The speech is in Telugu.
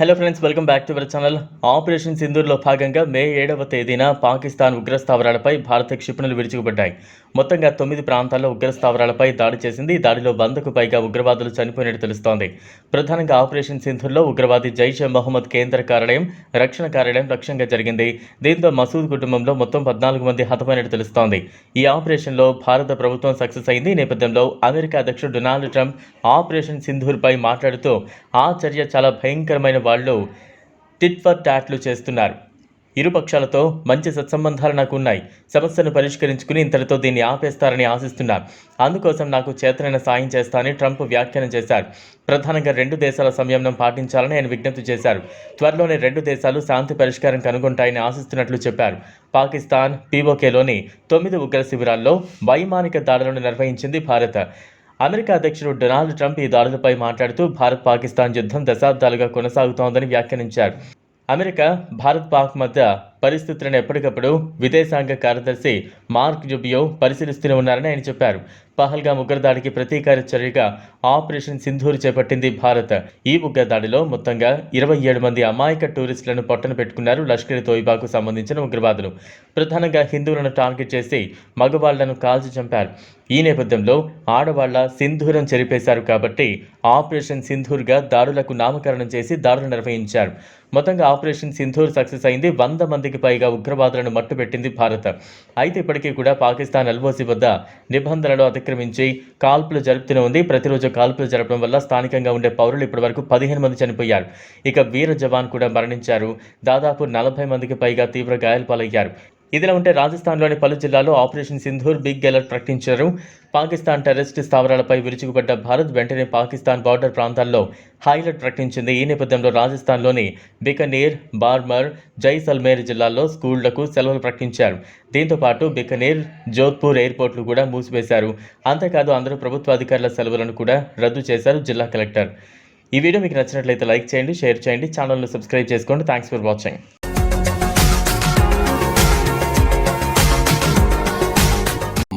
Hello friends welcome back to our channel operation సింధూర్లో భాగంగా మే ఏడవ తేదీన పాకిస్తాన్ ఉగ్ర స్థావరాలపై భారత క్షిపణులు విరుచుకుపడ్డాయి. మొత్తంగా తొమ్మిది ప్రాంతాల్లో ఉగ్ర స్థావరాలపై దాడి చేసింది. ఈ దాడిలో వందకు పైగా ఉగ్రవాదులు చనిపోయినట్టు తెలుస్తోంది. ప్రధానంగా ఆపరేషన్ సింధూర్లో ఉగ్రవాది జైషే మహమ్మద్ కేంద్ర కార్యాలయం రక్షణ కార్యాలయం లక్ష్యంగా జరిగింది. దీంతో మసూద్ కుటుంబంలో మొత్తం పద్నాలుగు మంది హతమైనట్టు తెలుస్తోంది. ఈ ఆపరేషన్లో భారత ప్రభుత్వం సక్సెస్ అయింది. ఈ నేపథ్యంలో అమెరికా అధ్యక్షుడు డొనాల్డ్ ట్రంప్ ఆపరేషన్ సింధూర్పై మాట్లాడుతూ ఆ చర్య చాలా భయంకరమైన వాళ్ళు టిట్ ఫర్ టాట్లు చేస్తున్నారు. ఇరు పక్షాలతో మంచి సత్సంబంధాలు నాకు ఉన్నాయి సమస్యను పరిష్కరించుకుని ఇంతటితో దీన్ని ఆపేస్తారని ఆశిస్తున్నా అందుకోసం నాకు చేతనైన సాయం చేస్తానని ట్రంప్ వ్యాఖ్యానం చేశారు. ప్రధానంగా రెండు దేశాల సంయమనం పాటించాలని ఆయన విజ్ఞప్తి చేశారు. త్వరలోనే రెండు దేశాలు శాంతి పరిష్కారం కనుగొంటాయని ఆశిస్తున్నట్లు చెప్పారు. పాకిస్తాన్ పీఓకేలోని తొమ్మిది ఉగ్ర శిబిరాల్లో వైమానిక దాడులను నిర్వహించింది భారత్. అమెరికా అధ్యక్షుడు డొనాల్డ్ ట్రంప్ ఈ దాడులపై మాట్లాడుతూ భారత్ పాకిస్తాన్ యుద్ధం దశాబ్దాలుగా కొనసాగుతోందని వ్యాఖ్యానించారు. అమెరికా భారత్ పాక్ మధ్య పరిస్థితులను ఎప్పటికప్పుడు విదేశాంగ కార్యదర్శి మార్క్ జుబియో పరిశీలిస్తూనే ఉన్నారని ఆయన చెప్పారు. పహల్గా ఉగ్రదాడికి ప్రతీకార చర్యగా ఆపరేషన్ సింధూర్ చేపట్టింది భారత్. ఈ ఉగ్రదాడిలో మొత్తంగా ఇరవై ఏడు మంది అమాయక టూరిస్టులను పొట్టన పెట్టుకున్నారు లష్కర్ తోయిబాకు సంబంధించిన ఉగ్రవాదులు. ప్రధానంగా హిందువులను టార్గెట్ చేసి మగవాళ్ళను కాల్చి చంపారు. ఈ నేపథ్యంలో ఆడవాళ్ళ సింధూరం చెరిపేశారు కాబట్టి ఆపరేషన్ సింధూర్గా దాడులకు నామకరణం చేసి దాడులు నిర్వహించారు. మొత్తంగా ఆపరేషన్ సింధూర్ సక్సెస్ అయింది. వంద మందికి పైగా ఉగ్రవాదులను మట్టుపెట్టింది భారత్. అయితే ఇప్పటికీ కూడా పాకిస్తాన్ ఎల్ఓసి వద్ద నిబంధనలు అతిక్రమించి కాల్పులు జరుపుతూనే ఉంది. ప్రతిరోజు కాల్పులు జరపడం వల్ల స్థానికంగా ఉండే పౌరులు ఇప్పటివరకు పదిహేను మంది చనిపోయారు. ఇక వీర జవాన్ కూడా మరణించారు. దాదాపు నలభై మందికి పైగా తీవ్ర గాయాల పాలయ్యారు. ఇదిలా ఉంటే రాజస్థాన్లోని పలు జిల్లాల్లో ఆపరేషన్ సింధూర్ బిగ్ అలర్ట్ ప్రకటించారు. పాకిస్తాన్ టెర్రరిస్ట్ స్థావరాలపై విరుచుకుపడ్డ భారత్ వెంటనే పాకిస్తాన్ బార్డర్ ప్రాంతాల్లో హైలైట్ ప్రకటించింది. ఈ నేపథ్యంలో రాజస్థాన్లోని బికనీర్ బార్మర్ జైసల్మేర్ జిల్లాల్లో స్కూళ్ళకు సెలవులు ప్రకటించారు. దీంతో పాటు బికనీర్ జోధ్పూర్ ఎయిర్పోర్ట్లు కూడా మూసివేశారు. అంతేకాదు అందరూ ప్రభుత్వ అధికారుల సెలవులను కూడా రద్దు చేశారు జిల్లా కలెక్టర్. ఈ వీడియో మీకు నచ్చినట్లయితే లైక్ చేయండి షేర్ చేయండి ఛానల్ను సబ్స్క్రైబ్ చేసుకోండి. Thanks for watching.